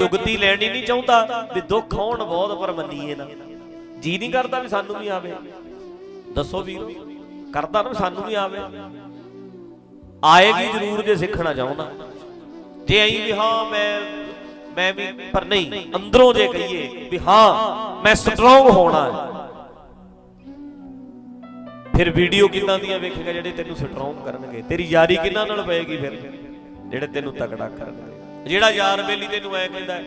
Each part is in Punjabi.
ਜੁਗਤੀ ਲੈਣੀ ਨਹੀਂ ਚਾਹੁੰਦਾ ਵੀ ਦੁੱਖ ਆਉਣ ਬਹੁਤ ਪਰ ਮੰਨੀਏ ਨਾ। ਜੀ ਨਹੀਂ ਕਰਦਾ ਵੀ ਸਾਨੂੰ ਵੀ ਆਵੇ। ਦੱਸੋ ਵੀਰ, ਕਰਦਾ ਨਾ ਵੀ ਸਾਨੂੰ ਵੀ ਆਵੇ। ਆਏਗੀ ਜ਼ਰੂਰ ਜੇ ਸਿੱਖਣਾ ਚਾਹੁੰਦਾ। ਜੇ ਐਂ ਵੀ ਹਾਂ, ਮੈਂ ਮੈਂ ਵੀ, ਪਰ ਨਹੀਂ, ਅੰਦਰੋਂ ਜੇ ਕਹੀਏ ਵੀ ਹਾਂ, ਮੈਂ ਸਟਰੋਂਗ ਹੋਣਾ ਫਿਰ ਵੀਡੀਓ ਕਿੰਨਾਂ ਦੀਆਂ ਵੇਖੇਗਾ ਜਿਹੜੇ ਤੈਨੂੰ ਸਟਰੋਂਗ ਕਰਨਗੇ? ਤੇਰੀ ਯਾਰੀ ਕਿੰਨਾਂ ਨਾਲ ਪਏਗੀ ਫਿਰ? ਜਿਹੜੇ ਤੈਨੂੰ ਤਕੜਾ ਕਰਨਗੇ? ਜਿਹੜਾ ਯਾਰ ਬੇਲੀ ਤੈਨੂੰ ਐ ਕਹਿੰਦਾ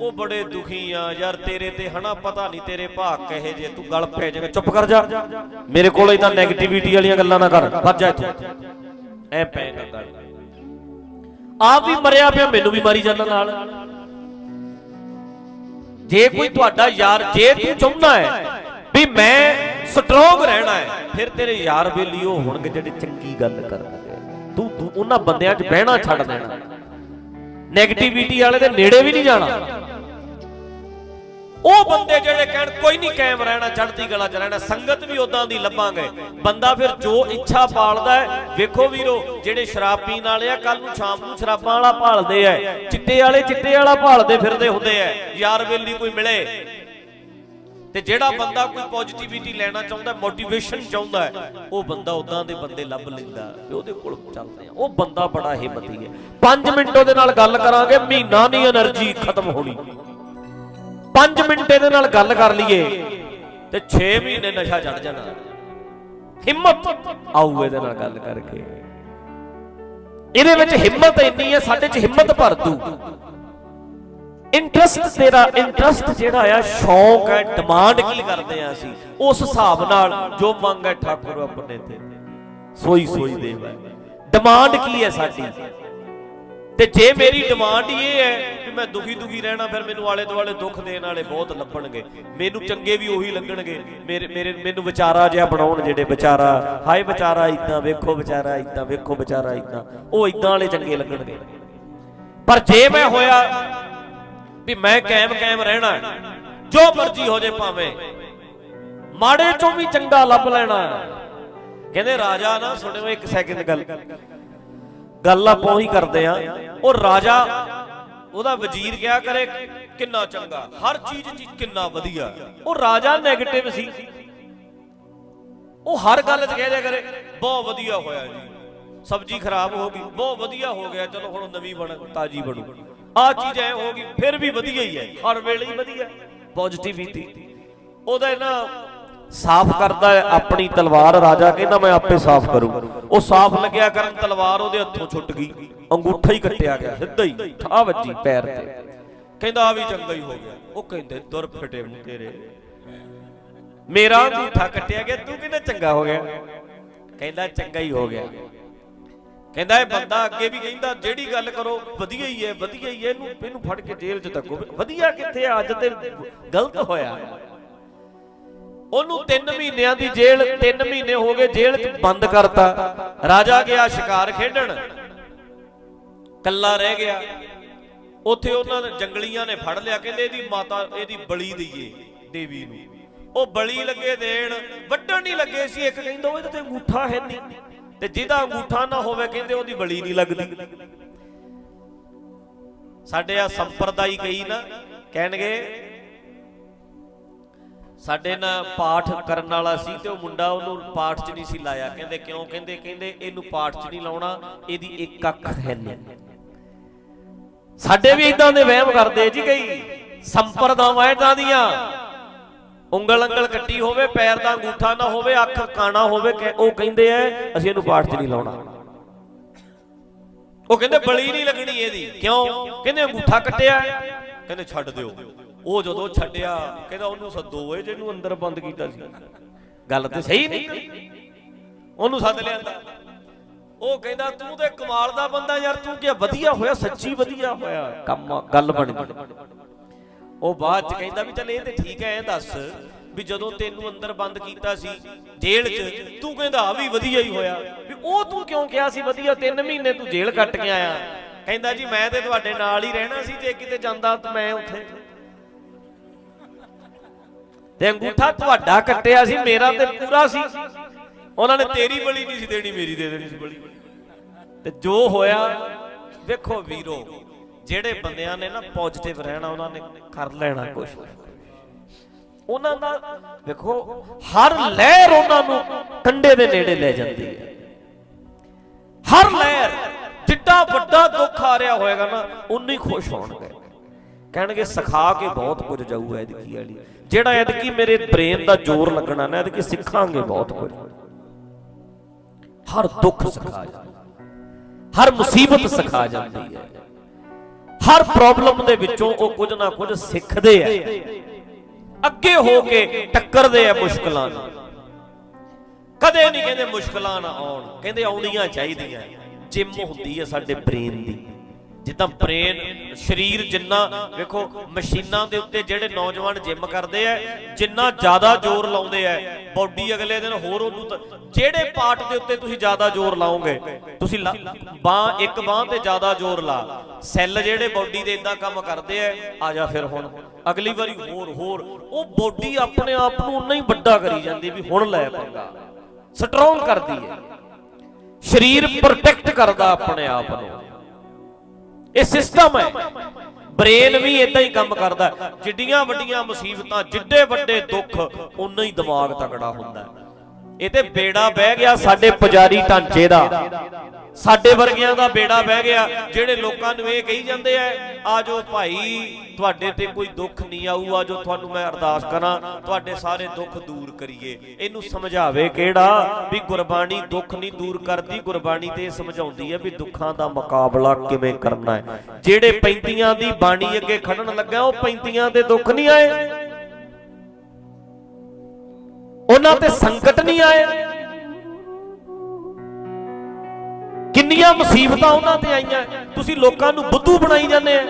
ਉਹ ਬੜੇ ਦੁਖੀ ਆ, ਯਾਰ ਤੇਰੇ ਤੇ ਹਨਾ ਪਤਾ ਨਹੀਂ ਤੇਰੇ ਭਾਗ ਕਹੇ ਜੇ ਤੂੰ ਗਲ ਪੈ ਜਾਵੇਂ ਚੁੱਪ ਕਰ ਜਾ। ਮੇਰੇ ਕੋਲ ਇਦਾਂ 네ਗੇਟਿਵਿਟੀ ਵਾਲੀਆਂ ਗੱਲਾਂ ਨਾ ਕਰ, ਭੱਜ ਜਾ ਇੱਥੋਂ। ਐ ਪੈ ਕਰਦਾ ਆਪ ਵੀ ਮਰਿਆ ਪਿਆ, ਮੈਨੂੰ ਵੀ ਮਾਰੀ ਜਾਂਦਾ ਨਾਲ। ਜੇ ਕੋਈ ਤੁਹਾਡਾ ਯਾਰ, ਜੇ ਤੂੰ ਚਾਹੁੰਦਾ ਹੈ ਵੀ ਮੈਂ ਸਟਰੋਂਗ ਰਹਿਣਾ ਹੈ, ਫਿਰ ਤੇਰੇ ਯਾਰ ਬੇਲੀ ਉਹ ਹੋਣਗੇ ਜਿਹੜੇ ਚੰਗੀ ਗੱਲ ਕਰਦੇ ਤੂੰ ਤੂੰ ਉਹਨਾਂ ਬੰਦਿਆਂ 'ਚ ਬਹਿਣਾ ਛੱਡ ਦੇਣਾ। 네ਗੇਟਿਵਿਟੀ ਵਾਲੇ ਦੇ ਨੇੜੇ ਵੀ ਨਹੀਂ ਜਾਣਾ। ਉਹ ਬੰਦੇ ਜਿਹੜੇ ਕਹਿਣ, ਕੋਈ ਨਹੀਂ ਕਾਇਮ ਰਹਿਣਾ, ਚੜ੍ਹਦੀ ਕਲਾ ਚ ਰਹਿਣਾ, ਸੰਗਤ ਵੀ ਉਦਾਂ ਦੀ ਲੱਭਾਂਗੇ। ਬੰਦਾ ਫਿਰ ਜੋ ਇੱਛਾ ਪਾਲਦਾ ਹੈ, ਵੇਖੋ ਵੀਰੋ, ਜਿਹੜੇ ਸ਼ਰਾਬ ਪੀਣ ਵਾਲੇ ਆ ਕੱਲ ਨੂੰ ਸ਼ਾਮ ਨੂੰ ਸ਼ਰਾਬਾਂ ਵਾਲਾ ਭਾਲਦੇ ਆ। ਚਿੱਟੇ ਵਾਲੇ ਚਿੱਟੇ ਵਾਲਾ ਭਾਲਦੇ ਫਿਰਦੇ ਹੁੰਦੇ ਆ। ਯਾਰ ਵੇਲੀ ਕੋਈ ਮਿਲੇ। ਤੇ ਜਿਹੜਾ ਬੰਦਾ ਕੋਈ ਪੋਜ਼ਿਟਿਵਿਟੀ ਲੈਣਾ ਚਾਹੁੰਦਾ ਮੋਟੀਵੇਸ਼ਨ ਚਾਹੁੰਦਾ ਉਹ ਬੰਦਾ ਉਦਾਂ ਦੇ ਬੰਦੇ ਲੱਭ ਲੈਂਦਾ ਤੇ ਉਹਦੇ ਕੋਲ ਚੱਲਦੇ ਆ। ਉਹ ਬੰਦਾ ਬੜਾ ਹਿੰਮਤੀ ਹੈ। 5 ਮਿੰਟ ਉਹਦੇ ਨਾਲ ਗੱਲ ਕਰਾਂਗੇ, ਮਹੀਨਾ ਨਹੀਂ એનર્ਜੀ ਖਤਮ ਹੋਣੀ। 5 ਮਿੰਟ ਇਹਦੇ ਨਾਲ ਗੱਲ ਕਰ ਲਈਏ ਤੇ 6 ਮਹੀਨੇ ਨਸ਼ਾ ਛੱਡ ਜਾਣਾ। ਹਿੰਮਤ ਆਉ ਇਹਦੇ ਨਾਲ ਗੱਲ ਕਰਕੇ। ਇਹਦੇ ਵਿੱਚ ਹਿੰਮਤ ਇੰਨੀ ਹੈ, ਸਾਡੇ 'ਚ ਹਿੰਮਤ ਭਰ ਤੂੰ ਇੰਟਰਸਟ ਤੇਰਾ ਇੰਟਰਸਟ ਜਿਹੜਾ ਆ, ਸ਼ੌਂਕ ਹੈ ਡਿਮਾਂਡ ਕੀ ਕਰਦੇ ਆ ਅਸੀਂ? ਉਸ ਹਿਸਾਬ ਨਾਲ ਜੋ ਮੰਗ ਹੈ, ਠਾਕੁਰ ਆਪਣੇ ਤੇ। ਸੋਈ ਸੋਈ ਦੇਵ ਡਿਮਾਂਡ ਕੀ ਹੈ ਸਾਡੀ? ਤੇ ਜੇ ਮੇਰੀ ਡਿਮਾਂਡ ਇਹ ਹੈ ਕਿ ਮੈਂ ਦੁਖੀ ਦੁਖੀ ਰਹਿਣਾ, ਫਿਰ ਮੈਨੂੰ ਆਲੇ ਦੁਆਲੇ ਦੁੱਖ ਦੇਣ ਵਾਲੇ ਬਹੁਤ ਲੱਭਣਗੇ। ਮੈਨੂੰ ਚੰਗੇ ਵੀ ਉਹੀ ਲੱਗਣਗੇ। ਮੇਰੇ ਮੇਰੇ, ਮੈਨੂੰ ਵਿਚਾਰਾ ਜਿਹਾ ਬਣਾਉਣ ਜਿਹੜੇ ਵਿਚਾਰਾ, ਹਾਏ ਵਿਚਾਰਾ ਇਦਾਂ ਵੇਖੋ ਵਿਚਾਰਾ ਇਦਾਂ ਵੇਖੋ ਵਿਚਾਰਾ ਇਦਾਂ ਉਹ ਇਦਾਂ ਵਾਲੇ ਚੰਗੇ ਲੱਗਣਗੇ। ਪਰ ਜੇ ਮੈਂ ਹੋਇਆ ਵੀ ਮੈਂ ਕਾਇਮ ਕਾਇਮ ਰਹਿਣਾ ਜੋ ਮਰਜ਼ੀ ਹੋ ਜੇ ਭਾਵੇਂ। ਮਾੜੇ ਚੋਂ ਵੀ ਚੰਗਾ ਲੱਭ ਲੈਣਾ ਕਹਿੰਦੇ ਰਾਜਾ ਨਾ, ਸੁਣਿਓ ਇੱਕ ਸੈਕਿੰਡ ਗੱਲ। ਗੱਲ ਆਪਾਂ ਉਹੀ ਕਰਦੇ ਆ ਉਹ ਰਾਜਾ, ਉਹਦਾ ਵਜ਼ੀਰ ਕਿਹਾ ਕਰੇ? ਕਿੰਨਾ ਚੰਗਾ। ਹਰ ਚੀਜ਼ 'ਚ ਕਿੰਨਾ ਵਧੀਆ। ਉਹ ਰਾਜਾ 네ਗੇਟਿਵ ਸੀ। ਉਹ ਹਰ ਗੱਲ 'ਚ ਕਹਿ ਦਿਆ ਕਰੇ, ਬਹੁਤ ਵਧੀਆ ਹੋਇਆ ਜੀ। ਸਬਜ਼ੀ ਖਰਾਬ ਹੋ ਗਈ, ਬਹੁਤ ਵਧੀਆ ਹੋ ਗਿਆ। ਚਲੋ ਹੁਣ ਨਵੀਂ ਬਣ, ਤਾਜੀ ਬਣੂ। ਆ ਚੀਜ਼ ਐ ਹੋ ਗਈ, ਫਿਰ ਵੀ ਵਧੀਆ ਹੀ ਹੈ। ਹਰ ਵੇਲੇ ਹੀ ਵਧੀਆ। ਪੋਜ਼ਿਟਿਵਿਟੀ ਉਹਦਾ ਨਾ ਸਾਫ਼ ਕਰਦਾ ਆਪਣੀ ਤਲਵਾਰ ਰਾਜਾ ਕਹਿੰਦਾ ਮੈਂ ਆਪੇ ਸਾਫ਼ ਕਰੂੰ। ਉਹ ਸਾਫ਼ ਲੱਗਿਆ ਕਰਨ, ਤਲਵਾਰ ਉਹਦੇ ਹੱਥੋਂ ਛੁੱਟ ਗਈ। ਅੰਗੂਠਾ ਹੀ ਕੱਟਿਆ ਗਿਆ, ਸਿੱਧਾ ਹੀ ਠਾ ਵੱਜੀ ਪੈਰ ਤੇ। ਕਹਿੰਦਾ ਆ ਵੀ ਚੰਗਾ ਹੀ ਹੋ ਗਿਆ। ਉਹ ਕਹਿੰਦੇ, ਦੁਰ ਫਟੇ ਤੇਰੇ ਮੇਰਾ ਅੰਗੂਠਾ ਕੱਟਿਆ ਗਿਆ, ਤੂੰ ਕਹਿੰਦਾ ਚੰਗਾ ਹੋ ਗਿਆ? ਕਹਿੰਦਾ, ਚੰਗਾ ਹੀ ਹੋ ਗਿਆ। ਕਹਿੰਦਾ ਇਹ ਬੰਦਾ ਅੱਗੇ ਵੀ ਕਹਿੰਦਾ, ਜਿਹੜੀ ਗੱਲ ਕਰੋ, ਵਧੀਆ ਹੀ ਹੈ, ਵਧੀਆ ਹੀ ਹੈ, ਇਹਨੂੰ ਇਹਨੂੰ ਫੜ ਕੇ ਜੇਲ੍ਹ 'ਚ ਤੱਕੋ ਵਧੀਆ ਕਿੱਥੇ ਅੱਜ ਤੇ ਗਲਤ ਹੋਇਆ। ਉਹਨੂੰ 3 ਮਹੀਨਿਆਂ ਦੀ ਜੇਲ੍ਹ 3 ਮਹੀਨੇ ਹੋ ਗਏ ਜੇਲ੍ਹ 'ਚ ਬੰਦ ਕਰਤਾ। ਰਾਜਾ ਗਿਆ ਸ਼ਿਕਾਰ ਖੇਡਣ। ਕੱਲਾ ਰਹਿ ਗਿਆ। ਉੱਥੇ ਉਹਨਾਂ ਨੇ ਜੰਗਲੀਆਂ ਨੇ ਫੜ ਲਿਆ, ਕਹਿੰਦੇ ਇਹਦੀ ਮਾਤਾ, ਇਹਦੀ ਬਲੀ ਦਈਏ ਦੇਵੀ ਨੂੰ। ਉਹ ਬਲੀ ਲੱਗੇ ਦੇਣ ਵੱਢਣ ਨਹੀਂ ਲੱਗੇ ਸੀ, ਇੱਕ ਕਹਿੰਦਾ ਉਹ ਇਹਦੇ ਤੇ ਅੰਗੂਠਾ ਹੈ ਨਹੀਂ ਤੇ ਜਿਹਦਾ ਅੰਗੂਠਾ ਨਾ ਹੋਵੇ ਕਹਿੰਦੇ ਉਹਦੀ ਬਲੀ ਨਹੀਂ ਲੱਗਦੀ। ਸਾਡੇ ਆ ਸੰਪਰਦਾਈ ਕਈ ਨਾ, ਕਹਿਣਗੇ, ਸਾਡੇ ਨਾਲ ਪਾਠ ਕਰਨ ਵਾਲਾ ਸੀ ਤੇ ਉਹ ਮੁੰਡਾ ਉਹਨੂੰ ਪਾਠ 'ਚ ਨਹੀਂ ਸੀ ਲਾਇਆ। ਕਹਿੰਦੇ ਕਿਉਂ? ਕਹਿੰਦੇ ਕਹਿੰਦੇ ਇਹਨੂੰ ਪਾਠ 'ਚ ਨਹੀਂ ਲਾਉਣਾ, ਇਹਦੀ ਇੱਕ ਅੱਖ ਹੈ ਨਹੀਂ ਸਾਡੇ ਵੀ ਇਦਾਂ ਦੇ ਵਹਿਮ ਕਰਦੇ ਜੀ ਕਈ। ਸੰਪਰਦਾਵਾਂ ਇਦਾਂ ਦੀਆਂ। ਉਂਗਲ ਅੰਗਲ ਕੱਟੀ ਹੋਵੇ, ਪੈਰ ਦਾ ਅੰਗੂਠਾ ਨਾ ਹੋਵੇ, ਅੱਖ ਕਾਣਾ ਹੋਵੇ ਉਹ ਕਹਿੰਦੇ ਐ, ਅਸੀਂ ਇਹਨੂੰ ਪਾਠ 'ਚ ਨਹੀਂ ਲਾਉਣਾ। ਉਹ ਕਹਿੰਦੇ ਬਲੀ ਨਹੀਂ ਲੱਗਣੀ ਇਹਦੀ। ਕਿਉਂ? ਕਹਿੰਦੇ ਅੰਗੂਠਾ ਕੱਟਿਆ। ਕਹਿੰਦੇ ਛੱਡ ਦਿਓ। ਉਹ ਜਦੋਂ ਛੱਡਿਆ, ਕਹਿੰਦਾ ਉਹਨੂੰ ਸੱਦੋ ਓਏ, ਜਿਹਨੂੰ ਅੰਦਰ ਬੰਦ ਕੀਤਾ ਸੀ। ਗੱਲ ਤੇ ਸਹੀ ਨਹੀਂ। ਉਹਨੂੰ ਸੱਦ ਲਿਆਂਦਾ ਉਹ ਕਹਿੰਦਾ, ਤੂੰ ਤੇ ਕਮਾਲ ਦਾ ਬੰਦਾ ਯਾਰ, ਤੂੰ ਕੀ ਵਧੀਆ ਹੋਇਆ, ਸੱਚੀ ਵਧੀਆ ਹੋਇਆ। ਕੰਮ ਗੱਲ ਬਣ ਗਈ। ਉਹ ਬਾਅਦ ਚ ਕਹਿੰਦਾ ਵੀ ਚੱਲ ਇਹ ਤੇ ਠੀਕ ਹੈ ਇਹ ਦੱਸ ਵੀ ਜਦੋਂ ਤੈਨੂੰ ਅੰਦਰ ਬੰਦ ਕੀਤਾ ਸੀ ਜੇਲ੍ਹ 'ਚ, ਤੂੰ ਕਹਿੰਦਾ ਆ ਵੀ ਵਧੀਆ ਹੀ ਹੋਇਆ। ਵੀ ਉਹ ਤੂੰ ਕਿਉਂ ਕਿਹਾ ਸੀ ਵਧੀਆ 3 ਮਹੀਨੇ ਤੂੰ ਜੇਲ੍ਹ ਕੱਟ ਕੇ ਆਇਆ। ਕਹਿੰਦਾ ਜੀ ਮੈਂ ਤੇ ਤੁਹਾਡੇ ਨਾਲ ਹੀ ਰਹਿਣਾ ਸੀ, ਜੇ ਕਿਤੇ ਜਾਂਦਾ ਤਾਂ ਮੈਂ ਉੱਥੇ। ਤੇ ਅੰਗੂਠਾ ਤੁਹਾਡਾ ਕੱਟਿਆ ਸੀ, ਮੇਰਾ ਤੇ ਪੂਰਾ ਸੀ। ਉਹਨਾਂ ਨੇ ਤੇਰੀ ਬਲੀ ਨਹੀਂ ਸੀ ਦੇਣੀ, ਮੇਰੀ ਦੇ ਦੇਣੀ ਸੀ ਬਲੀ। ਤੇ ਜੋ ਹੋਇਆ, ਵੇਖੋ ਵੀਰੋ ਜਿਹੜੇ ਬੰਦਿਆਂ ਨੇ ਨਾ ਪੋਜ਼ਿਟਿਵ ਰਹਿਣਾ, ਉਹਨਾਂ ਨੇ ਕਰ ਲੈਣਾ ਕੁਝ ਉਹਨਾਂ ਦਾ ਵੇਖੋ ਹਰ ਲਹਿਰ ਉਹਨਾਂ ਨੂੰ ਕੰਡੇ ਦੇ ਨੇੜੇ ਲੈ ਜਾਂਦੀ ਹੈ। ਹਰ ਲਹਿਰ, ਜਿੱਡਾ ਵੱਡਾ ਦੁੱਖ ਆ ਰਿਹਾ ਹੋਏਗਾ ਨਾ, ਉਨੀ ਖੁਸ਼ ਹੋਣਗੇ। ਕਹਿਣਗੇ, ਸਿਖਾ ਕੇ ਬਹੁਤ ਕੁਝ ਜਾਊ ਐਦਕੀ ਵਾਲੀ। ਜਿਹੜਾ ਐਦਕੀ ਮੇਰੇ ਬ੍ਰੇਨ ਦਾ ਜ਼ੋਰ ਲੱਗਣਾ ਨਾ ਐਦਕੀ ਸਿੱਖਾਂਗੇ ਬਹੁਤ ਕੁਝ। ਹਰ ਦੁੱਖ ਸਿਖਾ ਜਾਂਦਾ ਹਰ ਮੁਸੀਬਤ ਸਿਖਾ ਜਾਂਦੀ ਹੈ। ਹਰ ਪ੍ਰੋਬਲਮ ਦੇ ਵਿੱਚੋਂ ਉਹ ਕੁਝ ਨਾ ਕੁਝ ਸਿੱਖਦੇ ਆ। ਅੱਗੇ ਹੋ ਕੇ ਟੱਕਰਦੇ ਆ ਮੁਸ਼ਕਲਾਂ ਨਾਲ। ਕਦੇ ਨਹੀਂ ਕਹਿੰਦੇ ਮੁਸ਼ਕਲਾਂ ਨਾ ਆਉਣ, ਕਹਿੰਦੇ ਆਉਣੀਆਂ ਚਾਹੀਦੀਆਂ। ਜਿੰਮ ਹੁੰਦੀ ਹੈ ਸਾਡੇ ਬ੍ਰੇਨ ਦੀ। ਜਿੱਦਾਂ ਬ੍ਰੇਨ ਸਰੀਰ ਜਿੰਨਾ ਵੇਖੋ ਮਸ਼ੀਨਾਂ ਦੇ ਉੱਤੇ ਜਿਹੜੇ ਨੌਜਵਾਨ ਜਿਮ ਕਰਦੇ ਆ, ਜਿੰਨਾ ਜ਼ਿਆਦਾ ਜ਼ੋਰ ਲਾਉਂਦੇ ਆ, ਬਾਡੀ ਅਗਲੇ ਦਿਨ ਹੋਰ ਉਹਨੂੰ ਜਿਹੜੇ ਪਾਰਟ ਦੇ ਉੱਤੇ ਤੁਸੀਂ ਜ਼ਿਆਦਾ ਜ਼ੋਰ ਲਾਓਗੇ, ਤੁਸੀਂ ਬਾਹ, ਇੱਕ ਬਾਹ ਤੇ ਜ਼ਿਆਦਾ ਜ਼ੋਰ ਲਾ, ਸੈੱਲ ਜਿਹੜੇ ਬਾਡੀ ਦੇ ਇਦਾਂ ਕੰਮ ਕਰਦੇ ਆ ਆ ਜਾ ਫਿਰ ਹੁਣ, ਅਗਲੀ ਵਾਰੀ ਹੋਰ ਹੋਰ, ਉਹ ਬਾਡੀ ਆਪਣੇ ਆਪ ਨੂੰ ਉਨਾ ਹੀ ਵੱਡਾ ਕਰੀ ਜਾਂਦੀ ਵੀ ਹੁਣ ਲੈ ਪੰਗਾ ਸਟਰੋਂਗ ਕਰਦੀ ਹੈ, ਸਰੀਰ ਪ੍ਰੋਟੈਕਟ ਕਰਦਾ ਆਪਣੇ ਆਪ ਨੂੰ। ਇਹ ਸਿਸਟਮ ਹੈ। ਬ੍ਰੇਨ ਵੀ ਇਦਾਂ ਹੀ ਕੰਮ ਕਰਦਾ ਜਿੱਡੀਆਂ ਵੱਡੀਆਂ ਮੁਸੀਬਤਾਂ, ਜਿੱਡੇ ਵੱਡੇ ਦੁੱਖ ਉਨਾ ਹੀ ਦਿਮਾਗ ਤਕੜਾ ਹੁੰਦਾ ਹੈ। ਇਹ ਤੇ ਬੇੜਾ ਬਹਿ ਗਿਆ ਸਾਡੇ ਪੁਜਾਰੀ ਢਾਂਚੇ ਦਾ। ਸਾਡੇ ਵਰਗਿਆਂ ਦਾ ਬੇੜਾ ਬਹਿ ਗਿਆ, ਜਿਹੜੇ ਲੋਕਾਂ ਨੂੰ ਇਹ ਕਹੀ ਜਾਂਦੇ ਆ ਆਜੋ ਭਾਈ, ਤੁਹਾਡੇ ਤੇ ਕੋਈ ਦੁੱਖ ਨਹੀਂ ਆਊ ਆਜੋ ਤੁਹਾਨੂੰ ਮੈਂ ਅਰਦਾਸ ਕਰਾਂ, ਤੁਹਾਡੇ ਸਾਰੇ ਦੁੱਖ ਦੂਰ ਕਰੀਏ। ਇਹਨੂੰ ਸਮਝਾਵੇ ਕਿਹੜਾ? ਵੀ ਗੁਰਬਾਣੀ ਦੁੱਖ ਨਹੀਂ ਦੂਰ ਕਰਦੀ, ਗੁਰਬਾਣੀ ਤੇ ਇਹ ਸਮਝਾਉਂਦੀ ਹੈ ਵੀ ਦੁੱਖਾਂ ਦਾ ਮੁਕਾਬਲਾ ਕਿਵੇਂ ਕਰਨਾ ਹੈ। ਜਿਹੜੇ ਪੈਂਤੀਆਂ ਦੀ ਬਾਣੀ ਅੱਗੇ ਖੜਨ ਲੱਗਾ ਉਹ ਪੈਂਤੀਆਂ ਦੇ ਦੁੱਖ ਨਹੀਂ ਆਏ। ਉਹਨਾਂ ਤੇ ਸੰਕਟ ਨਹੀਂ ਆਏ। ਕਿੰਨੀਆਂ ਮੁਸੀਬਤਾਂ ਉਹਨਾਂ ਤੇ ਆਈਆਂ। ਤੁਸੀਂ ਲੋਕਾਂ ਨੂੰ ਬੁੱਧੂ ਬਣਾਈ ਜਾਂਦੇ ਆ।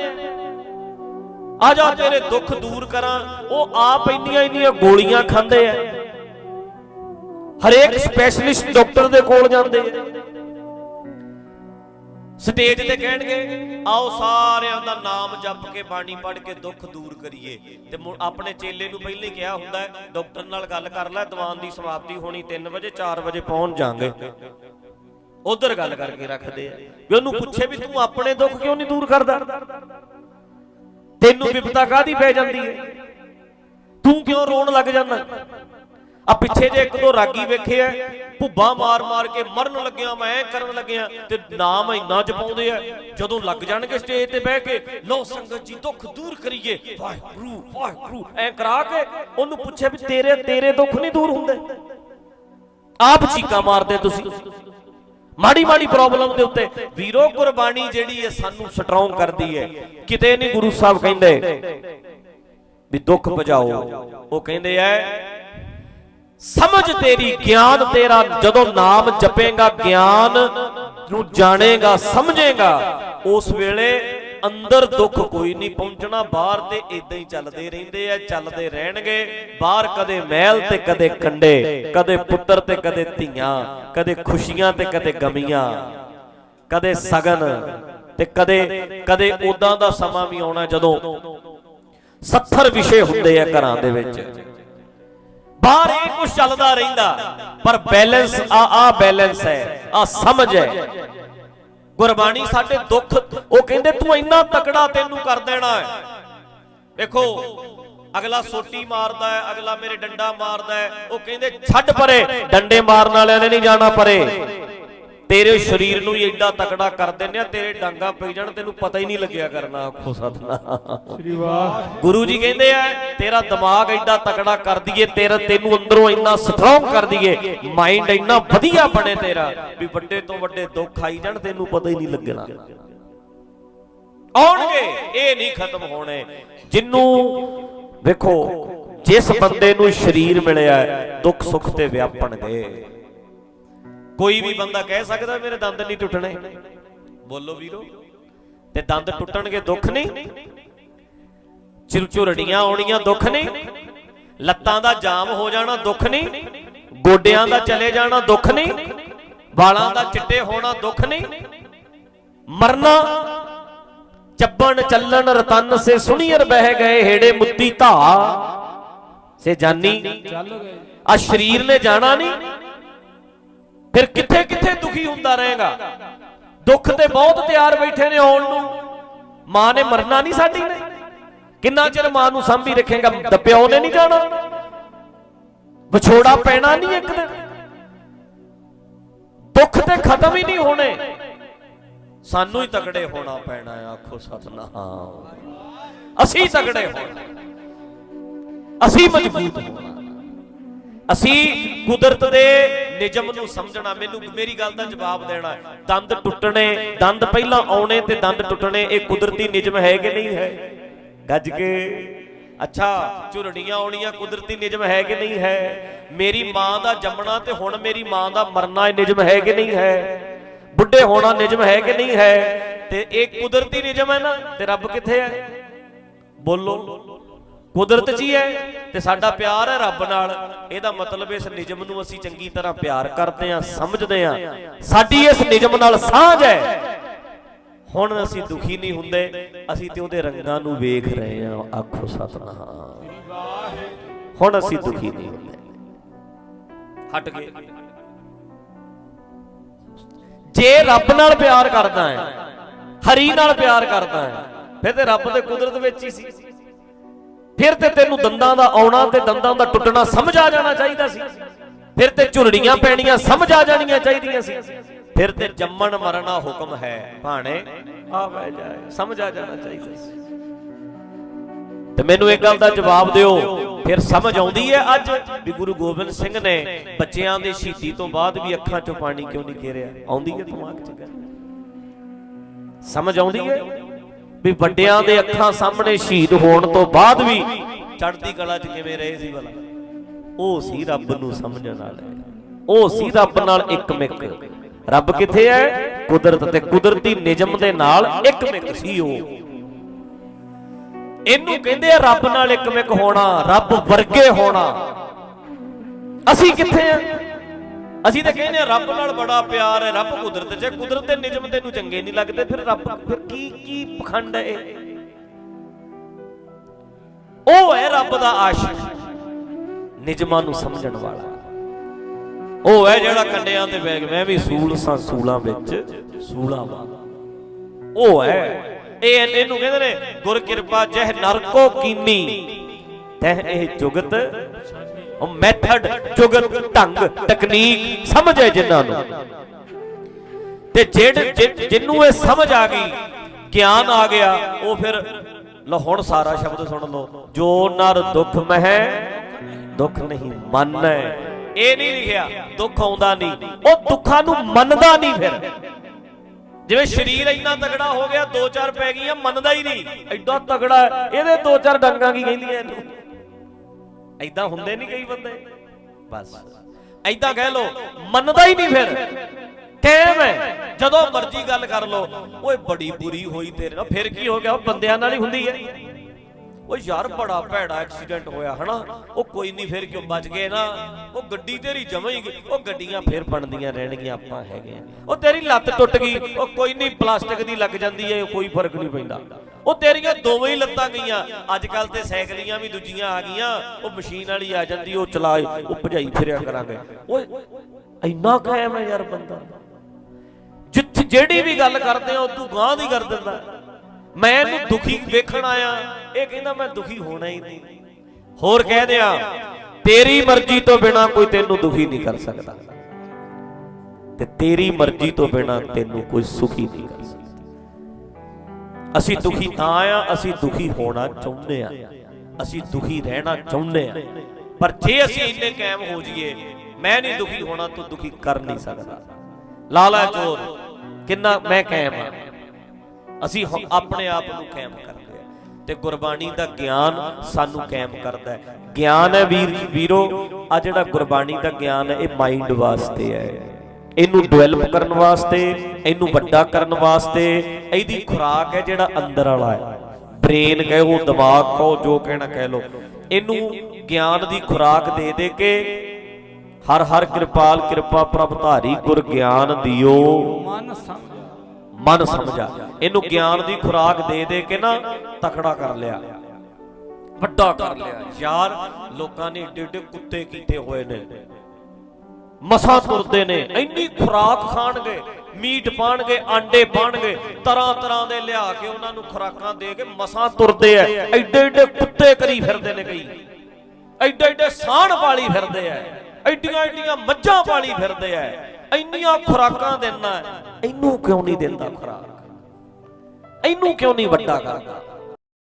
ਆ ਜਾ ਤੇਰੇ ਦੁੱਖ ਦੂਰ ਕਰਾਂ। ਉਹ ਆਪ ਇੰਨੀਆਂ ਇੰਨੀਆਂ ਗੋਲੀਆਂ ਖਾਂਦੇ ਆ। ਹਰੇਕ ਸਪੈਸ਼ਲਿਸਟ ਡਾਕਟਰ ਦੇ ਕੋਲ ਜਾਂਦੇ ਆ। ਸਟੇਜ ਤੇ ਕਹਿਣਗੇ, ਆਓ ਸਾਰਿਆਂ ਦਾ ਨਾਮ ਜਪ ਕੇ ਬਾਣੀ ਪੜ੍ਹ ਕੇ ਦੁੱਖ ਦੂਰ ਕਰੀਏ। ਤੇ ਆਪਣੇ ਚੇਲੇ ਨੂੰ ਪਹਿਲੇ ਕਿਹਾ ਹੁੰਦਾ ਡਾਕਟਰ ਨਾਲ ਗੱਲ ਕਰ ਲੈ, ਦੀਵਾਨ ਦੀ ਸਮਾਪਤੀ ਹੋਣੀ 3 ਵਜੇ 4 ਵਜੇ ਪਹੁੰਚ ਜਾਾਂਗੇ। ਉਧਰ ਗੱਲ ਕਰਕੇ ਰੱਖਦੇ ਆ। ਵੀ ਉਹਨੂੰ ਪੁੱਛੇ ਵੀ ਤੂੰ ਆਪਣੇ ਦੁੱਖ ਕਿਉਂ ਨਹੀਂ ਦੂਰ ਕਰਦਾ? ਤੈਨੂੰ ਵਿਪਤਾ ਕਾਦੀ ਪੈ ਜਾਂਦੀ ਹੈ? ਤੂੰ ਕਿਉਂ ਰੋਣ ਲੱਗ ਜਾਂਦਾ? ਆ ਪਿੱਛੇ ਜੇ ਇੱਕ ਦੋ ਰਾਗੀ ਵੇਖੇ ਭੁੱਬਾ ਮਾਰ ਮਾਰ ਕੇ ਮਰਨ ਲੱਗਿਆ, ਮੈਂ ਕਰਨ ਲੱਗਿਆ ਤੇ ਨਾਮ ਇੰਨਾ ਜਪਾਉਂਦੇ ਆ, ਜਦੋਂ ਲੱਗ ਜਾਣਗੇ ਸਟੇਜ ਤੇ ਬਹਿ ਕੇ ਲੋ ਸੰਗਤ ਜੀ, ਦੁੱਖ ਦੂਰ ਕਰੀਏ। ਵਾਹਿਗੁਰੂ ਵਾਹਿਗੁਰੂ, ਐ ਕਰਾ ਕੇ ਉਹਨੂੰ ਪੁੱਛੇ ਵੀ ਤੇਰੇ ਤੇਰੇ ਦੁੱਖ ਨਹੀਂ ਦੂਰ ਹੁੰਦੇ? ਆਪ ਚੀਕਾਂ ਮਾਰਦੇ ਤੁਸੀਂ। ਮਾੜੀ ਮਾੜੀ ਪ੍ਰੋਬਲਮ ਦੇ ਉੱਤੇ। ਵੀਰੋ, ਕੁਰਬਾਨੀ ਜਿਹੜੀ ਹੈ ਸਾਨੂੰ ਸਟਰੋਂਗ ਕਰਦੀ ਹੈ। ਕਿਤੇ ਨਹੀਂ ਗੁਰੂ ਸਾਹਿਬ ਕਹਿੰਦੇ ਵੀ ਦੁੱਖ ਭਜਾਓ ਉਹ ਕਹਿੰਦੇ ਐ, ਸਮਝ ਤੇਰੀ, ਗਿਆਨ ਤੇਰਾ ਜਦੋਂ ਨਾਮ ਜਪੇਗਾ, ਗਿਆਨ ਨੂੰ ਜਾਣੇਗਾ, ਸਮਝੇਗਾ, ਉਸ ਵੇਲੇ ਅੰਦਰ ਦੁੱਖ ਕੋਈ ਨਹੀਂ ਪਹੁੰਚਣਾ, ਬਾਹਰ ਤੇ ਇਦਾਂ ਹੀ ਚੱਲਦੇ ਰਹਿੰਦੇ ਆ, ਚੱਲਦੇ ਰਹਿਣਗੇ। ਬਾਹਰ ਕਦੇ ਮਹਿਲ ਤੇ ਕਦੇ ਕੰਡੇ ਕਦੇ ਪੁੱਤਰ ਤੇ ਕਦੇ ਧੀਆਂ, ਕਦੇ ਖੁਸ਼ੀਆਂ ਤੇ ਕਦੇ ਗਮੀਆਂ, ਕਦੇ ਸਗਨ ਤੇ ਕਦੇ ਕਦੇ ਉਦਾਂ ਦਾ ਸਮਾਂ ਵੀ ਆਉਣਾ ਜਦੋਂ 70 ਵਿਸ਼ੇ ਹੁੰਦੇ ਆ ਘਰਾਂ ਦੇ ਵਿੱਚ। ਬਾਹਰ ਇਹ ਕੁਝ ਚੱਲਦਾ ਰਹਿੰਦਾ, ਪਰ ਬੈਲੈਂਸ, ਆ ਆ ਬੈਲੈਂਸ ਹੈ, ਆ ਸਮਝ ਹੈ। ਗੁਰਬਾਣੀ ਸਾਡੇ ਦੁੱਖ, ਉਹ ਕਹਿੰਦੇ ਤੂੰ ਇੰਨਾ ਤਕੜਾ ਤੈਨੂੰ ਕਰ ਦੇਣਾ ਹੈ। ਦੇਖੋ, ਅਗਲਾ ਸੋਟੀ ਮਾਰਦਾ ਹੈ, ਅਗਲਾ ਮੇਰੇ ਡੰਡਾ ਮਾਰਦਾ ਹੈ, ਉਹ ਕਹਿੰਦੇ ਛੱਡ ਪਰੇ, ਡੰਡੇ ਮਾਰਨ ਵਾਲਿਆਂ ਨੇ ਨਹੀਂ ਜਾਣਾ ਪਰੇ। ਤੇਰੇ ਸਰੀਰ ਨੂੰ ਹੀ ਐਡਾ ਤਕੜਾ ਕਰ ਦਿੰਨੇ ਆ ਤੇਰੇ ਡਾਂਗਾ ਪਈ ਜਾਣ ਤੈਨੂੰ ਪਤਾ ਹੀ ਨਹੀਂ ਲੱਗਿਆ ਕਰਨਾ ਆਖੋ ਸਤਨਾਮ। ਸ੍ਰੀ ਵਾਹ। ਗੁਰੂ ਜੀ ਕਹਿੰਦੇ ਆ ਤੇਰਾ ਦਿਮਾਗ ਐਡਾ ਤਕੜਾ ਕਰ ਦਈਏ ਤੇਰਾ ਤੈਨੂੰ ਅੰਦਰੋਂ ਇੰਨਾ ਸਟਰੋਂਗ ਕਰ ਦਈਏ ਮਾਈਂਡ ਇੰਨਾ ਵਧੀਆ ਬਣੇ ਤੇਰਾ ਵੀ ਵੱਡੇ ਤੋਂ ਵੱਡੇ ਦੁੱਖ ਆਈ ਜਾਣ ਤੈਨੂੰ ਪਤਾ ਹੀ ਨਹੀਂ ਲੱਗਣਾ। ਆਉਣਗੇ ਇਹ ਨਹੀਂ ਖਤਮ ਹੋਣੇ। ਜਿੰਨੂੰ ਵੇਖੋ ਜਿਸ ਬੰਦੇ ਨੂੰ ਸਰੀਰ ਮਿਲਿਆ ਦੁੱਖ ਸੁੱਖ ਤੇ ਵਿਆਪਣਗੇ ਕੋਈ ਵੀ ਬੰਦਾ ਕਹਿ ਸਕਦਾ ਮੇਰੇ ਦੰਦ ਨਹੀਂ ਟੁੱਟਣੇ। ਬੋਲੋ ਵੀਰੋ। ਤੇ ਦੰਦ ਟੁੱਟਣਗੇ ਦੁੱਖ ਨਹੀਂ। ਚਿਰ ਝੁਰੜੀਆਂ ਆਉਣੀਆਂ ਦੁੱਖ ਨਹੀਂ। ਲੱਤਾਂ ਦਾ ਜਾਮ ਹੋ ਜਾਣਾ ਦੁੱਖ ਨਹੀਂ। ਗੋਡਿਆਂ ਦਾ ਚਲੇ ਜਾਣਾ ਦੁੱਖ ਨਹੀਂ। ਵਾਲਾਂ ਦਾ ਚਿੱਟੇ ਹੋਣਾ ਦੁੱਖ ਨਹੀਂ। ਮਰਨਾ ਚੱਬਣ ਚੱਲਣ ਰਤਨ ਸੇ ਸੁਣੀਰ ਬਹਿ ਗਏ ਹੇੜੇ ਮੁੱਦੀ ਧਾ ਸੇ ਜਾਨੀ ਆ ਸਰੀਰ ਨੇ ਜਾਣਾ ਨਹੀਂ। ਫਿਰ ਕਿੱਥੇ ਕਿੱਥੇ ਦੁਖੀ ਹੁੰਦਾ ਰਹੇਗਾ? ਦੁੱਖ ਤੇ ਬਹੁਤ ਤਿਆਰ ਬੈਠੇ ਨੇ ਆਉਣ ਨੂੰ। ਮਾਂ ਨੇ ਮਰਨਾ ਨਹੀਂ ਸਾਡੀ ਨੇ। ਕਿੰਨਾ ਚਿਰ ਮਾਂ ਨੂੰ ਸਾਂਭੀ ਰੱਖੇਗਾ? ਤਾਂ ਨੇ ਨਹੀਂ ਜਾਣਾ। ਵਿਛੋੜਾ ਪੈਣਾ ਨਹੀਂ ਇੱਕ ਦਿਨ। ਦੁੱਖ ਤੇ ਖਤਮ ਹੀ ਨਹੀਂ ਹੋਣੇ। ਸਾਨੂੰ ਹੀ ਤਗੜੇ ਹੋਣਾ ਪੈਣਾ ਆਖੋ ਸਤਨਾਮ। ਅਸੀਂ ਤਗੜੇ ਹੋਣਾ। ਅਸੀਂ ਮਜ਼ਬੂਤ ਹੋਣਾ। ਅਸੀਂ ਕੁਦਰਤ ਦੇ ਨਿਯਮ ਨੂੰ ਸਮਝਣਾ, ਮੈਨੂੰ ਮੇਰੀ ਗੱਲ ਦਾ ਜਵਾਬ ਦੇਣਾ ਦੰਦ ਟੁੱਟਣੇ, ਦੰਦ ਪਹਿਲਾਂ ਆਉਣੇ ਤੇ ਦੰਦ ਟੁੱਟਣੇ, ਇਹ ਕੁਦਰਤੀ ਨਿਯਮ ਹੈ ਕਿ ਨਹੀਂ ਹੈ? ਗੱਜ ਕੇ। ਅੱਛਾ, ਝੁਰੜੀਆਂ ਆਉਣੀਆਂ ਕੁਦਰਤੀ ਨਿਯਮ ਹੈ ਕਿ ਨਹੀਂ ਹੈ? ਮੇਰੀ ਮਾਂ ਦਾ ਜੰਮਣਾ ਤੇ ਹੁਣ ਮੇਰੀ ਮਾਂ ਦਾ ਮਰਨਾ ਇਹ ਨਿਯਮ ਹੈ ਕਿ ਨਹੀਂ ਹੈ? ਬੁੱਢੇ ਹੋਣਾ ਨਿਯਮ ਹੈ ਕਿ ਨਹੀਂ ਹੈ? ਤੇ ਇਹ ਕੁਦਰਤੀ ਨਿਯਮ ਹੈ ਨਾ, ਤੇ ਰੱਬ ਕਿੱਥੇ ਹੈ? ਬੋਲੋ। ਕੁਦਰਤ 'ਚ ਹੀ ਹੈ ਤੇ ਸਾਡਾ ਪਿਆਰ ਹੈ ਰੱਬ ਨਾਲ। ਇਹਦਾ ਮਤਲਬ ਇਸ ਨਿਯਮ ਨੂੰ ਅਸੀਂ ਚੰਗੀ ਤਰ੍ਹਾਂ ਪਿਆਰ ਕਰਦੇ ਹਾਂ ਸਮਝਦੇ ਹਾਂ। ਸਾਡੀ ਇਸ ਨਿਯਮ ਨਾਲ ਸਾਂਝ ਹੈ। ਹੁਣ ਅਸੀਂ ਦੁਖੀ ਨਹੀਂ ਹੁੰਦੇ ਅਸੀਂ ਤੇ ਉਹਦੇ ਰੰਗਾਂ ਨੂੰ ਵੇਖ ਰਹੇ ਹਾਂ। ਆਖੋ ਸਤਨਾਮ। ਹੁਣ ਅਸੀਂ ਦੁਖੀ ਨਹੀਂ ਹੁੰਦੇ। ਹਟ ਗਏ। ਜੇ ਰੱਬ ਨਾਲ ਪਿਆਰ ਕਰਦਾ ਹੈ ਹਰੀ ਨਾਲ ਪਿਆਰ ਕਰਦਾ ਹੈ ਫਿਰ ਤੇ ਰੱਬ ਤੇ ਕੁਦਰਤ ਵਿੱਚ ਹੀ ਸੀ। ਫਿਰ ਤੇ ਤੈਨੂੰ ਦੰਦਾਂ ਦਾ ਆਉਣਾ ਤੇ ਦੰਦਾਂ ਦਾ ਟੁੱਟਣਾ ਸਮਝ ਆ ਜਾਣਾ ਚਾਹੀਦਾ ਸੀ। ਫਿਰ ਤੇ ਝੁਰੜੀਆਂ ਪੈਣੀਆਂ ਸਮਝ ਆ ਜਾਣੀਆਂ ਚਾਹੀਦੀਆਂ ਸੀ। ਫਿਰ ਤੇ ਜੰਮਣ ਮਰਨਾ ਹੁਕਮ ਹੈ। ਭਾਣੇ, ਆਵੇ ਜਾਏ, ਸਮਝ ਆ ਜਾਣਾ ਚਾਹੀਦਾ ਸੀ। ਤੇ ਮੈਨੂੰ ਇੱਕ ਗੱਲ ਦਾ ਜਵਾਬ ਦਿਓ। ਫਿਰ ਸਮਝ ਆਉਂਦੀ ਹੈ ਅੱਜ ਵੀ ਗੁਰੂ ਗੋਬਿੰਦ ਸਿੰਘ ਨੇ ਬੱਚਿਆਂ ਦੀ ਸ਼ਹੀਦੀ ਤੋਂ ਬਾਅਦ ਵੀ ਅੱਖਾਂ 'ਚੋਂ ਪਾਣੀ ਕਿਉਂ ਨਹੀਂ ਘੇਰਿਆ? ਆਉਂਦੀ ਹੈ ਦਿਮਾਗ 'ਚ ਗੱਲ? ਸਮਝ ਆਉਂਦੀ ਹੈ? ਵੀ ਵੱਡਿਆਂ ਦੇ ਅੱਖਾਂ ਸਾਹਮਣੇ ਸ਼ਹੀਦ ਹੋਣ ਤੋਂ ਬਾਅਦ ਵੀ ਚੜ੍ਹਦੀ ਕਲਾ 'ਚ ਕਿਵੇਂ ਰਹੇ ਸੀ ਭਲਾ? ਉਹ ਸੀ ਰੱਬ ਨੂੰ ਸਮਝਣ ਵਾਲੇ। ਉਹ ਸੀ ਰੱਬ ਨਾਲ ਇੱਕ ਮਿੱਕ। ਰੱਬ ਕਿੱਥੇ ਹੈ ਕੁਦਰਤ ਤੇ ਕੁਦਰਤੀ ਨਿਯਮ ਦੇ ਨਾਲ ਇੱਕ ਮਿੱਕ ਸੀ ਉਹ। ਇਹਨੂੰ ਕਹਿੰਦੇ ਆ ਰੱਬ ਨਾਲ ਇੱਕ ਮਿੱਕ ਹੋਣਾ, ਰੱਬ ਵਰਗੇ ਹੋਣਾ। ਅਸੀਂ ਕਿੱਥੇ ਆ? ਅਸੀਂ ਤਾਂ ਕਹਿੰਦੇ ਆ ਰੱਬ ਨਾਲ ਬੜਾ ਪਿਆਰ ਹੈ, ਰੱਬ ਕੁਦਰਤ ਜੇ ਕੁਦਰਤ ਦੇ ਨਿਯਮ ਤੈਨੂੰ ਚੰਗੇ ਨਹੀਂ ਲੱਗਦੇ, ਫਿਰ ਰੱਬ ਫਿਰ ਕੀ ਕੀ ਪਖੰਡ ਹੈ ਉਹ ਹੈ ਰੱਬ ਦਾ ਆਸ਼ਿਕ ਨਿਯਮਾਂ ਨੂੰ ਸਮਝਣ ਵਾਲਾ। ਉਹ ਹੈ ਜਿਹੜਾ ਕੰਡਿਆਂ ਤੇ ਬੈਗ ਮੈਂ ਵੀ ਸੂਲ ਸਾਂ ਸੂਲਾਂ ਵਿੱਚ, ਸੂਲਾਂ ਵਾ। ਉਹ ਹੈ। ਇਹ ਇਹਨੂੰ ਕਹਿੰਦੇ ਨੇ, ਗੁਰ ਕਿਰਪਾ ਜਹ ਨਰਕੋ ਕੀਨੀ, ਤਹ ਇਹ ਜੁਗਤ ਉਹ ਮੈਥਡ ਜੁਗਤ, ਢੰਗ, ਤਕਨੀਕ ਸਮਝ ਹੈ ਜਿਨ੍ਹਾਂ ਨੂੰ। ਤੇ ਜਿਹੜੇ ਜਿ- ਜਿਹਨੂੰ ਇਹ ਸਮਝ ਆ ਗਈ, ਗਿਆਨ ਆ ਗਿਆ, ਉਹ ਫਿਰ ਲੋ ਹੁਣ ਸਾਰਾ ਸ਼ਬਦ ਸੁਣ ਲਓ। ਜੋ ਨਰ ਦੁੱਖ ਮਹਿ, ਦੁੱਖ ਨਹੀਂ ਮੰਨੈ। ਇਹ ਨਹੀਂ ਲਿਖਿਆ, ਦੁੱਖ ਆਉਂਦਾ ਨਹੀਂ। ਉਹ ਦੁੱਖਾਂ ਨੂੰ ਮੰਨਦਾ ਨਹੀਂ ਫਿਰ। ਜਿਵੇਂ ਸਰੀਰ ਇੰਨਾ ਤਗੜਾ ਹੋ ਗਿਆ, ਦੋ ਚਾਰ ਪੈ ਗਈਆਂ, ਮੰਨਦਾ ਹੀ ਨਹੀਂ। ਐਡਾ ਤਗੜਾ ਇਹਦੇ ਦੋ ਚਾਰ ਡੰਗਾਂ ਕੀ ਕਹਿੰਦੀਆਂ ਇਹਨੂੰ? ਐਦਾਂ ਹੁੰਦੇ ਨਹੀਂ ਕਈ ਬੰਦੇ। ਬਸ। ਐਦਾਂ ਕਹਿ ਲੋ ਮੰਨਦਾ ਹੀ ਨਹੀਂ ਫਿਰ। ਕਾਇਮ ਹੈ ਜਦੋਂ ਮਰਜ਼ੀ ਗੱਲ ਕਰ ਲੋ ਓਏ ਬੜੀ ਬੁਰੀ ਹੋਈ ਤੇਰੇ ਨਾਲ। ਫਿਰ ਕੀ ਹੋ ਗਿਆ? ਉਹ ਬੰਦਿਆਂ ਨਾਲ ਹੀ ਹੁੰਦੀ ਹੈ। ਓ ਯਾਰ ਬੜਾ ਭੈੜਾ ਐਕਸੀਡੈਂਟ ਹੋਇਆ ਹਨਾ? ਉਹ ਕੋਈ ਨਹੀਂ ਫਿਰ ਕਿਉਂ ਬਚ ਗਏ ਨਾ? ਉਹ ਗੱਡੀ ਤੇਰੀ ਜਮਾ ਹੀ ਗਈ। ਉਹ ਗੱਡੀਆਂ ਫਿਰ ਬਣਦੀਆਂ ਰਹਿਣਗੀਆਂ ਆਪਾਂ ਹੈਗੇ ਉਹ ਤੇਰੀ ਲੱਤ ਟੁੱਟ ਗਈ ਉਹ ਕੋਈ ਨਹੀਂ ਪਲਾਸਟਿਕ ਦੀ ਲੱਗ ਜਾਂਦੀ ਹੈ ਕੋਈ ਫ਼ਰਕ ਨਹੀਂ ਪੈਂਦਾ। ਉਹ ਤੇਰੀਆਂ ਦੋਵੇਂ ਹੀ ਲੱਤਾਂ ਗਈਆਂ। ਅੱਜ ਕੱਲ ਤੇ ਸਾਈਕਲੀਆਂ ਵੀ ਦੂਜੀਆਂ ਆ ਗਈਆਂ। ਉਹ ਮਸ਼ੀਨ ਵਾਲੀ ਆ ਜਾਂਦੀ, ਉਹ ਚਲਾ, ਉਹ ਭਜਾਈ ਫਿਰਿਆ ਕਰਾਂਗੇ। ਓਏ, ਇੰਨਾ ਕਾਇਮ ਹੈ ਯਾਰ ਬੰਦਾ। ਜਿੱਥੇ ਜਿਹੜੀ ਵੀ ਗੱਲ ਕਰਦੇ ਆ ਉਹ ਤੂੰ ਗਾਂ ਦੀ ਕਰ ਦਿੰਦਾ। ਮੈਂ ਇਹਨੂੰ ਦੁਖੀ ਵੇਖਣ ਆਇਆ। ਇਹ ਕਹਿੰਦਾ, ਮੈਂ ਦੁਖੀ ਹੋਣਾ ਹੀ ਨਹੀਂ। ਹੋਰ ਕਹਿ ਦਿਆਂ, ਤੇਰੀ ਮਰਜ਼ੀ ਤੋਂ ਬਿਨਾ ਕੋਈ ਤੈਨੂੰ ਦੁਖੀ ਨਹੀਂ ਕਰ ਸਕਦਾ। ਤੇ ਤੇਰੀ ਮਰਜ਼ੀ ਤੋਂ ਬਿਨਾ ਤੈਨੂੰ ਕੋਈ ਸੁਖੀ ਨਹੀਂ ਕਰ ਸਕਦਾ। ਅਸੀਂ ਦੁਖੀ ਤਾਂ ਆ, ਅਸੀਂ ਦੁਖੀ ਹੋਣਾ ਚਾਹੁੰਦੇ ਆ। ਅਸੀਂ ਦੁਖੀ ਰਹਿਣਾ ਚਾਹੁੰਦੇ ਆ। ਪਰ ਜੇ ਅਸੀਂ ਇੰਨੇ ਕਾਇਮ ਹੋ ਜਾਈਏ, ਮੈਂ ਨਹੀਂ ਦੁਖੀ ਹੋਣਾ, ਤੂੰ ਦੁਖੀ ਕਰ ਨਹੀਂ ਸਕਦਾ। ਲਾਲਾ ਚੋਰ ਕਿੰਨਾ ਮੈਂ ਕਾਇਮ ਆ। ਅਸੀਂ ਆਪਣੇ ਆਪ ਨੂੰ ਕਾਇਮ ਕਰਦੇ ਆ। ਤੇ ਗੁਰਬਾਣੀ ਦਾ ਗਿਆਨ ਸਾਨੂੰ ਕਾਇਮ ਕਰਦਾ ਹੈ। ਗਿਆਨ ਹੈ ਵੀਰ ਵੀਰੋ ਆ ਜਿਹੜਾ ਗੁਰਬਾਣੀ ਦਾ ਗਿਆਨ ਹੈ, ਇਹ ਮਾਈਂਡ ਵਾਸਤੇ ਹੈ। ਇਹਨੂੰ ਡਿਵੈਲਪ ਕਰਨ ਵਾਸਤੇ ਇਹਨੂੰ ਵੱਡਾ ਕਰਨ ਵਾਸਤੇ ਇਹਦੀ ਖੁਰਾਕ ਹੈ ਜਿਹੜਾ ਅੰਦਰ ਵਾਲਾ ਹੈ। ਬ੍ਰੇਨ ਕਹੋ ਦਿਮਾਗ ਕਹੋ ਜੋ ਕਹਿਣਾ ਕਹਿ ਲੋ ਇਹਨੂੰ ਗਿਆਨ ਦੀ ਖੁਰਾਕ ਦੇ ਦੇ ਕੇ ਹਰ ਹਰ ਕਿਰਪਾਲ ਕਿਰਪਾ ਪ੍ਰਭ ਧਾਰੀ ਗੁਰ ਗਿਆਨ ਦਿਓ। ਮਨ ਸਮਝ। ਮਨ ਸਮਝਾ। ਇਹਨੂੰ ਗਿਆਨ ਦੀ ਖੁਰਾਕ ਦੇ ਦੇ ਕੇ ਨਾ ਤਕੜਾ ਕਰ ਲਿਆ। ਵੱਡਾ ਕਰ ਲਿਆ। ਯਾਰ ਲੋਕਾਂ ਨੇ ਏਡੇ ਏਡੇ ਕੁੱਤੇ ਕੀਤੇ ਹੋਏ ਨੇ। ਮਸਾਂ ਤੁਰਦੇ ਨੇ, ਇੰਨੀ ਖੁਰਾਕ ਖਾਣਗੇ, ਮੀਟ ਪਾਣਗੇ, ਆਂਡੇ ਪਾਣਗੇ, ਤਰ੍ਹਾਂ ਤਰ੍ਹਾਂ ਦੇ ਲਿਆ ਕੇ ਉਹਨਾਂ ਨੂੰ ਖੁਰਾਕਾਂ ਦੇ ਕੇ ਮਸਾਂ ਤੁਰਦੇ ਐ। ਐਡੇ ਐਡੇ ਕੁੱਤੇ ਕਰੀ ਫਿਰਦੇ ਨੇ ਕਈ। ਐਡੇ ਐਡੇ ਸਾਣ ਪਾਲੀ ਫਿਰਦੇ ਐ। ਐਡੀਆਂ ਐਡੀਆਂ ਮੱਝਾਂ ਪਾਲੀ ਫਿਰਦੇ ਐ। ਇੰਨੀਆਂ ਖੁਰਾਕਾਂ ਦੇਣਾ ਇਹਨੂੰ ਕਿਉਂ ਨਹੀਂ ਦਿੰਦਾ ਖੁਰਾਕ? ਇਹਨੂੰ ਕਿਉਂ ਨਹੀਂ ਵੱਡਾ ਕਰਦਾ?